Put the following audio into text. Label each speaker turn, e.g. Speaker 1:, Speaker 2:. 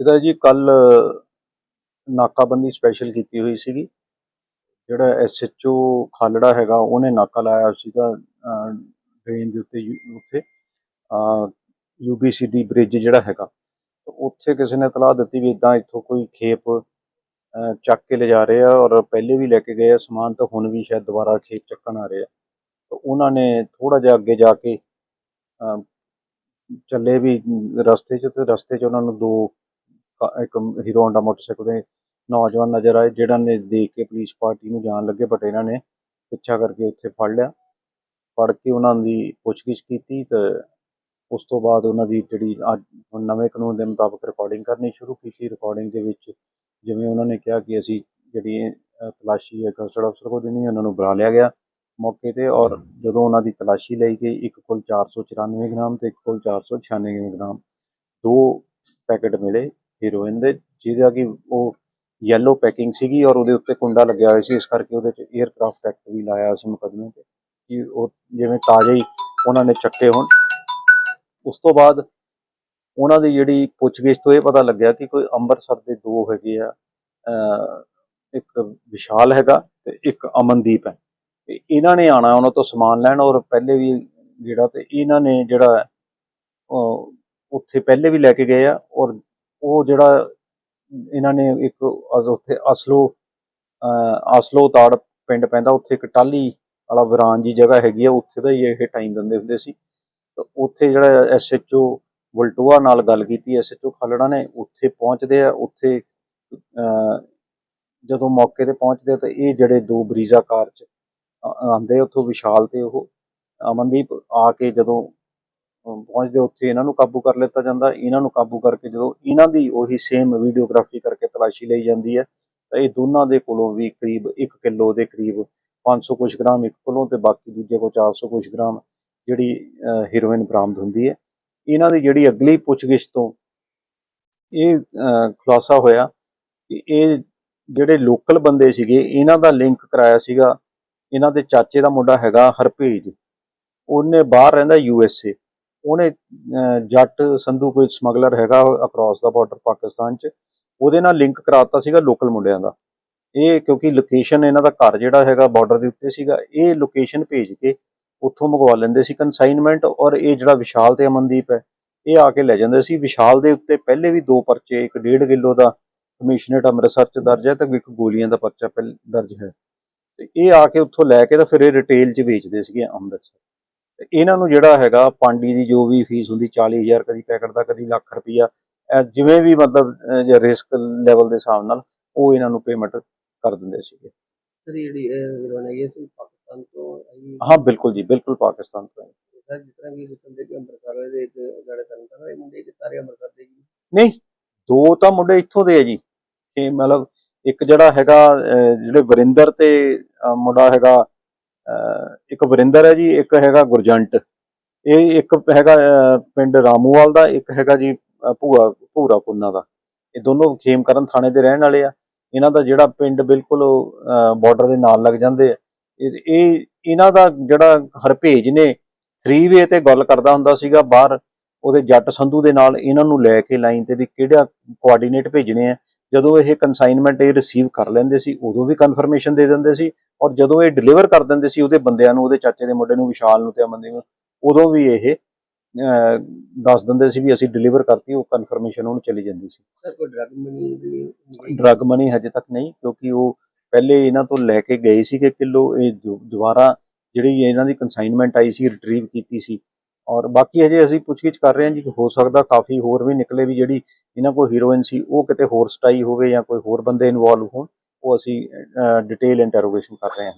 Speaker 1: ਇਹਦਾ ਜੀ ਕੱਲ ਨਾਕਾਬੰਦੀ ਸਪੈਸ਼ਲ ਕੀਤੀ ਹੋਈ ਸੀਗੀ। ਜਿਹੜਾ ਐਸਐਚਓ ਖਾਲੜਾ ਹੈਗਾ, ਉਹਨੇ ਨਾਕਾ ਲਾਇਆ ਸੀਗਾ ਟ੍ਰੇਨ ਦੇ ਉੱਤੇ ਯੂ- ਉੱਥੇ ਯੂਬੀਸੀਡੀ ਬ੍ਰਿਜ ਜਿਹੜਾ ਹੈਗਾ। ਉੱਥੇ ਕਿਸੇ ਨੇ ਤਲਾਹ ਦਿੱਤੀ ਵੀ ਇਦਾਂ ਇੱਥੋਂ ਕੋਈ ਖੇਪ ਚੱਕ ਕੇ ਲਿਜਾ ਰਹੇ ਆ ਔਰ ਪਹਿਲੇ ਵੀ ਲੈ ਕੇ ਗਏ ਆ ਸਮਾਨ ਤਾਂ ਹੁਣ ਵੀ ਸ਼ਾਇਦ ਦੁਬਾਰਾ ਖੇਪ ਚੱਕਣ ਆ ਰਹੇ ਆ। ਤਾਂ ਉਹਨਾਂ ਨੇ ਥੋੜਾ ਜਿਹਾ ਅੱਗੇ ਜਾ ਕੇ ਚੱਲੇ ਵੀ ਰਸਤੇ 'ਚ ਤੇ ਰਸਤੇ 'ਚ ਉਹਨਾਂ ਨੂੰ ਦੋ ਇੱਕ ਹੀਰੋ ਹੋਂਡਾ ਮੋਟਰਸਾਈਕਲ ਦੇ ਨੌਜਵਾਨ ਨਜ਼ਰ ਆਏ, ਜਿਹੜਾ ਨੇ ਦੇਖ ਕੇ ਪੁਲਿਸ ਪਾਰਟੀ ਨੂੰ ਜਾਣ ਲੱਗੇ ਬਟ ਇਹਨਾਂ ਨੇ ਪਿੱਛਾ ਕਰਕੇ ਉੱਥੇ ਫੜ ਲਿਆ। ਫੜ ਕੇ ਉਹਨਾਂ ਦੀ ਪੁੱਛਗਿੱਛ ਕੀਤੀ ਤੇ ਉਸ ਤੋਂ ਬਾਅਦ ਉਹਨਾਂ ਦੀ ਜਿਹੜੀ ਅੱਜ ਹੁਣ ਨਵੇਂ ਕਾਨੂੰਨ ਦੇ ਮੁਤਾਬਕ ਰਿਕਾਰਡਿੰਗ ਕਰਨੀ ਸ਼ੁਰੂ ਕੀਤੀ। ਰਿਕਾਰਡਿੰਗ ਦੇ ਵਿੱਚ ਜਿਵੇਂ ਉਹਨਾਂ ਨੇ ਕਿਹਾ ਕਿ ਅਸੀਂ ਜਿਹੜੀ ਤਲਾਸ਼ੀ ਹੈ ਕਸਟਡ ਅਫਸਰ ਕੋਲ ਦੇਣੀ ਉਹਨਾਂ ਨੂੰ ਬੁਲਾ ਲਿਆ ਗਿਆ ਮੌਕੇ ਤੇ ਔਰ ਜਦੋਂ ਉਹਨਾਂ ਦੀ ਤਲਾਸ਼ੀ ਲਈ ਗਈ, ਇੱਕ ਕੋਲ 494 ਗ੍ਰਾਮ ਤੇ ਇੱਕ ਕੋਲ 496 ਗ੍ਰਾਮ ਦੋ ਪੈਕੇਟ ਮਿਲੇ। ਹੀਰੋਇਨ ਦੇ ਜਿਹਦਾ ਕਿ ਉਹ ਯੈਲੋ ਪੈਕਿੰਗ ਸੀਗੀ ਔਰ ਉਹਦੇ ਉੱਤੇ ਕੁੰਡਾ ਲੱਗਿਆ ਹੋਇਆ ਸੀ, ਇਸ ਕਰਕੇ ਉਹਦੇ 'ਚ 에ਅਰਕ੍ਰਾਫਟ ਐਕਟ ਵੀ ਲਾਇਆ ਸੀ ਮੁਕੱਦਮੇ ਤੇ ਕਿ ਉਹ ਜਿਵੇਂ ਤਾਜ਼ੇ ਹੀ ਉਹਨਾਂ ਨੇ ਚੱਕੇ ਹੋਣ। ਉਸ ਤੋਂ ਬਾਅਦ ਉਹਨਾਂ ਦੀ ਜਿਹੜੀ ਪੁੱਛਗਿੱਛ ਤੋਂ ਇਹ ਪਤਾ ਲੱਗਿਆ ਕਿ ਕੋਈ ਅੰਮ੍ਰਿਤਸਰ ਦੇ ਦੋ ਹੈਗੇ ਆ ਇੱਕ ਵਿਸ਼ਾਲ ਹੈਗਾ ਤੇ ਇੱਕ ਅਮਨਦੀਪ ਹੈ। ਤੇ ਇਹਨਾਂ ਨੇ ਆਣਾ ਉਹਨਾਂ ਤੋਂ ਸਮਾਨ ਲੈਣ ਔਰ ਪਹਿਲੇ ਵੀ ਜਿਹੜਾ ਤੇ ਇਹਨਾਂ ਨੇ ਜਿਹੜਾ ਉੱਥੇ ਪਹਿਲੇ ਵੀ ਲੈ ਕੇ ਗਏ ਆ ਔਰ ਉਹ ਜਿਹੜਾ ਇਹਨਾਂ ਨੇ ਇੱਕ ਅਸ- ਉੱਥੇ ਅਸਲੋ ਅਸਲੋ ਤਾੜ ਪਿੰਡ ਪੈਂਦਾ, ਉੱਥੇ ਇੱਕ ਟਾਲੀ ਵਾਲਾ ਵਿਰਾਨ ਜੀ ਜਗ੍ਹਾ ਹੈਗੀ ਆ, ਉੱਥੇ ਦਾ ਹੀ ਇਹ ਟਾਈਮ ਦਿੰਦੇ ਹੁੰਦੇ ਸੀ। ਤਾਂ ਉੱਥੇ ਜਿਹੜਾ ਐਸਐਚਓ ਵਲਟੂਆ ਨਾਲ ਗੱਲ ਕੀਤੀ ਐਸਐਚਓ ਖਾਲੜਾ ਨੇ, ਉੱਥੇ ਪਹੁੰਚਦੇ ਆ, ਉੱਥੇ ਜਦੋਂ ਮੌਕੇ ਤੇ ਪਹੁੰਚਦੇ ਆ, ਤਾਂ ਇਹ ਜਿਹੜੇ ਦੋ ਬਰੀਜ਼ਾ ਕਾਰ ਚ ਆ- ਆਉਂਦੇ ਉੱਥੋਂ ਵਿਸ਼ਾਲ ਤੇ ਉਹ, ਅਮਨਦੀਪ ਆ ਕੇ ਜਦੋਂ ਪਹੁੰਚਦੇ, ਉੱਥੇ ਇਹਨਾਂ ਨੂੰ ਕਾਬੂ ਕਰ ਲਿੱਤਾ ਜਾਂਦਾ। ਇਹਨਾਂ ਨੂੰ ਕਾਬੂ ਕਰਕੇ ਜਦੋਂ ਇਹਨਾਂ ਦੀ ਉਹੀ ਸੇਮ ਵੀਡੀਓਗ੍ਰਾਫੀ ਕਰਕੇ ਤਲਾਸ਼ੀ ਲਈ ਜਾਂਦੀ ਹੈ, ਤਾਂ ਇਹ ਦੋਨਾਂ ਦੇ ਕੋਲੋਂ ਵੀ ਕਰੀਬ 1 ਕਿਲੋ ਦੇ ਕਰੀਬ 500 ਕੁਛ ਗ੍ਰਾਮ ਇੱਕ ਕੋਲੋਂ ਤੇ ਬਾਕੀ ਦੂਜੇ ਕੋਲ 400 ਕੁਛ ਗ੍ਰਾਮ ਜਿਹੜੀ ਹੀਰੋਇਨ ਬਰਾਮਦ ਹੁੰਦੀ ਹੈ। ਇਹਨਾਂ ਦੀ ਜਿਹੜੀ ਅਗਲੀ ਪੁੱਛਗਿੱਛ ਤੋਂ ਇਹ ਖੁਲਾਸਾ ਹੋਇਆ ਕਿ ਇਹ ਜਿਹੜੇ ਲੋਕਲ ਬੰਦੇ ਸੀਗੇ, ਇਹਨਾਂ ਦਾ ਲਿੰਕ ਕਰਾਇਆ ਸੀਗਾ। ਇਹਨਾਂ ਦੇ ਚਾਚੇ ਦਾ ਮੁੰਡਾ ਹੈਗਾ ਹਰਪੇਜ ਉਹਨੇ ਬਾਹਰ ਰਹਿੰਦਾ ਯੂ ਐਸ ਏ। ਉਹਨੇ ਜੱਟ ਸੰਧੂ ਕੋਈ ਸਮਗਲਰ ਹੈਗਾ ਅਕ੍ਰੋਸ ਦਾ ਬਾਰਡਰ ਪਾਕਿਸਤਾਨ ਚ, ਉਹਦੇ ਨਾਲ ਲਿੰਕ ਕਰਾਤਾ ਸੀਗਾ ਲੋਕਲ ਮੁੰਡਿਆਂ ਦਾ। ਇਹ ਕਿਉਂਕਿ ਲੋਕੇਸ਼ਨ ਇਹਨਾਂ ਦਾ ਘਰ ਜਿਹੜਾ ਹੈਗਾ ਬਾਰਡਰ ਦੇ ਉੱਤੇ ਸੀਗਾ, ਇਹ ਲੋਕੇਸ਼ਨ ਭੇਜ ਕੇ ਉੱਥੋਂ ਮੰਗਵਾ ਲੈਂਦੇ ਸੀ ਕੰਸਾਈਨਮੈਂਟ ਔਰ ਇਹ ਜਿਹੜਾ ਵਿਸ਼ਾਲ ਤੇ ਅਮਨਦੀਪ ਹੈ, ਇਹ ਆ ਕੇ ਲੈ ਜਾਂਦੇ ਸੀ। ਵਿਸ਼ਾਲ ਦੇ ਉੱਤੇ ਪਹਿਲੇ ਵੀ ਦੋ ਪਰਚੇ, ਇੱਕ ਡੇਢ ਕਿਲੋ ਦਾ ਕਮਿਸ਼ਨਰੇਟ ਅੰਮ੍ਰਿਤਸਰ ਚ ਦਰਜ ਹੈ ਤੇ ਇੱਕ ਗੋਲੀਆਂ ਦਾ ਪਰਚਾ ਪਹਿਲ, ਦਰਜ ਹੈ। ਤੇ ਇਹ ਆ ਕੇ ਉੱਥੋਂ ਲੈ ਕੇ ਤਾਂ ਫਿਰ ਇਹ ਰਿਟੇਲ 'ਚ ਵੇਚਦੇ ਸੀਗੇ ਅੰਮ੍ਰਿਤਸਰ। ਇਹਨਾਂ ਨੂੰ ਜਿਹੜਾ ਹੈਗਾ ਪਾਂਡੀ ਦੀ ਜੋ ਵੀ ਫੀਸ ਹੁੰਦੀ 40000 ਕਦੀ ਪੈਕਟ ਦਾ ਕਦੀ ਲੱਖ ਰੁਪਈਆ ਇਹ ਜਿਵੇਂ ਵੀ ਮਤਲਬ ਰਿਸਕ ਲੈਵਲ ਦੇ ਹਿਸਾਬ ਨਾਲ ਉਹ ਇਹਨਾਂ ਨੂੰ ਪੇਮੈਂਟ ਕਰ ਦਿੰਦੇ ਸੀਗੇ।
Speaker 2: ਸਰ ਇਹ ਜਿਹੜੀ ਹੀਰੋਇਨ ਹੈਗੀ ਹੈ ਸਿਰਫ ਪਾਕਿਸਤਾਨ ਤੋਂ ਆਈ
Speaker 1: ਹਾਂ? ਬਿਲਕੁਲ ਜੀ ਬਿਲਕੁਲ ਪਾਕਿਸਤਾਨ ਤੋਂ ਹੈ।
Speaker 2: ਸਰ ਜਿਸ ਤਰ੍ਹਾਂ ਕਿ ਕਿਸਮ ਦੇ ਕਿ ਅੰਮ੍ਰਿਤਸਰ ਦੇ ਇੱਕ ਜਿਹੜੇ ਤਰਨ ਤਾਰਨ ਇਹ ਮੁੰਡੇ ਕਿ ਸਾਰੇ ਅੰਮ੍ਰਿਤਸਰ ਦੇ ਜੀ
Speaker 1: ਨਹੀਂ ਦੋ ਤਾਂ ਮੁੰਡੇ ਇੱਥੋਂ ਦੇ ਆ ਜੀ। ਇਹ ਮਤਲਬ ਇੱਕ ਜਿਹੜਾ ਹੈਗਾ ਜਿਹੜੇ ਵਰਿੰਦਰ ਤੇ ਮੁੰਡਾ ਹੈਗਾ ਇੱਕ ਵਰਿੰਦਰ ਹੈ ਜੀ, ਇੱਕ ਹੈਗਾ ਗੁਰਜੰਟ। ਇਹ ਇੱਕ ਹੈਗਾ ਪਿੰਡ ਰਾਮੂਵਾਲ ਦਾ, ਇੱਕ ਹੈਗਾ ਜੀ ਭੂਆ, ਭੂਰਾ ਪੁੰਨਾ ਦਾ। ਇਹ ਦੋਨੋਂ ਖੇਮਕਰਨ ਥਾਣੇ ਦੇ ਰਹਿਣ ਵਾਲੇ ਆ। ਇਹਨਾਂ ਦਾ ਜਿਹੜਾ ਪਿੰਡ ਬਿਲਕੁਲ ਬਾਰਡਰ ਦੇ ਨਾਲ ਲੱਗ ਜਾਂਦੇ ਆ। ਇਹ ਇਹਨਾਂ ਦਾ ਜਿਹੜਾ ਹਰਪੇਜ ਨੇ 3ਵੇ ਤੇ ਗੱਲ ਕਰਦਾ ਹੁੰਦਾ ਸੀਗਾ ਬਾਹਰ। ਉਹਦੇ ਜੱਟ ਸੰਧੂ ਦੇ ਨਾਲ ਇਹਨਾਂ ਨੂੰ ਲੈ ਕੇ ਲਾਈਨ ਤੇ ਵੀ ਕਿਹੜਾ ਕੋਆਰਡੀਨੇਟ ਭੇਜਣੇ ਆ। ਜਦੋਂ ਇਹ ਕੰਸਾਈਨਮੈਂਟ ਇਹ ਰਿਸੀਵ ਕਰ ਲੈਂਦੇ ਸੀ ਉਦੋਂ ਵੀ ਕਨਫਰਮੇਸ਼ਨ ਦੇ ਦਿੰਦੇ ਸੀ ਔਰ ਜਦੋਂ ਇਹ ਡਿਲੀਵਰ ਕਰ ਦਿੰਦੇ ਸੀ ਉਹਦੇ ਬੰਦਿਆਂ ਨੂੰ ਉਹਦੇ ਚਾਚੇ ਦੇ ਮੁੰਡੇ ਨੂੰ ਵਿਸ਼ਾਲ ਨੂੰ ਤੇ ਅਮਨਦੀਪ ਨੂੰ ਉਦੋਂ ਵੀ ਇਹ ਦੱਸ ਦਿੰਦੇ ਸੀ ਵੀ ਅਸੀਂ ਡਿਲੀਵਰ ਕਰਤੀ ਉਹ ਕਨਫਰਮੇਸ਼ਨ ਉਹਨੂੰ ਚਲੀ ਜਾਂਦੀ ਸੀ।
Speaker 2: ਸਰ ਕੋਈ ਡਰਗ ਮਨੀ ਦੀ
Speaker 1: ਡਰੱਗ ਮਨੀ ਹਜੇ ਤੱਕ ਨਹੀਂ ਕਿਉਂਕਿ ਉਹ ਪਹਿਲੇ ਇਹਨਾਂ ਤੋਂ ਲੈ ਕੇ ਗਏ ਸੀ ਕਿ ਕਿਲੋ ਇਹ ਦੁਬਾਰਾ ਜਿਹੜੀ ਇਹਨਾਂ ਦੀ ਕੰਸਾਈਨਮੈਂਟ ਆਈ ਸੀ ਰਿਟਰੀਵ ਕੀਤੀ ਸੀ ਔਰ ਬਾਕੀ ਹਜੇ ਅਸੀਂ ਪੁੱਛਗਿੱਛ ਕਰ ਰਹੇ ਹਾਂ ਜੀ ਕਿ ਹੋ ਸਕਦਾ ਕਾਫੀ ਹੋਰ ਵੀ ਨਿਕਲੇ ਵੀ ਜਿਹੜੀ ਇਹਨਾਂ ਕੋਲ ਹੀਰੋਇਨ ਸੀ, ਉਹ ਕਿਤੇ ਹੋਰ ਸਟਾਈ ਹੋਵੇ ਜਾਂ ਕੋਈ ਹੋਰ ਬੰਦੇ ਇਨਵੋਲਵ ਹੋਣ, ਉਹ ਅਸੀਂ ਡਿਟੇਲ ਇੰਟਰੋਗੇਸ਼ਨ ਕਰ ਰਹੇ ਹਾਂ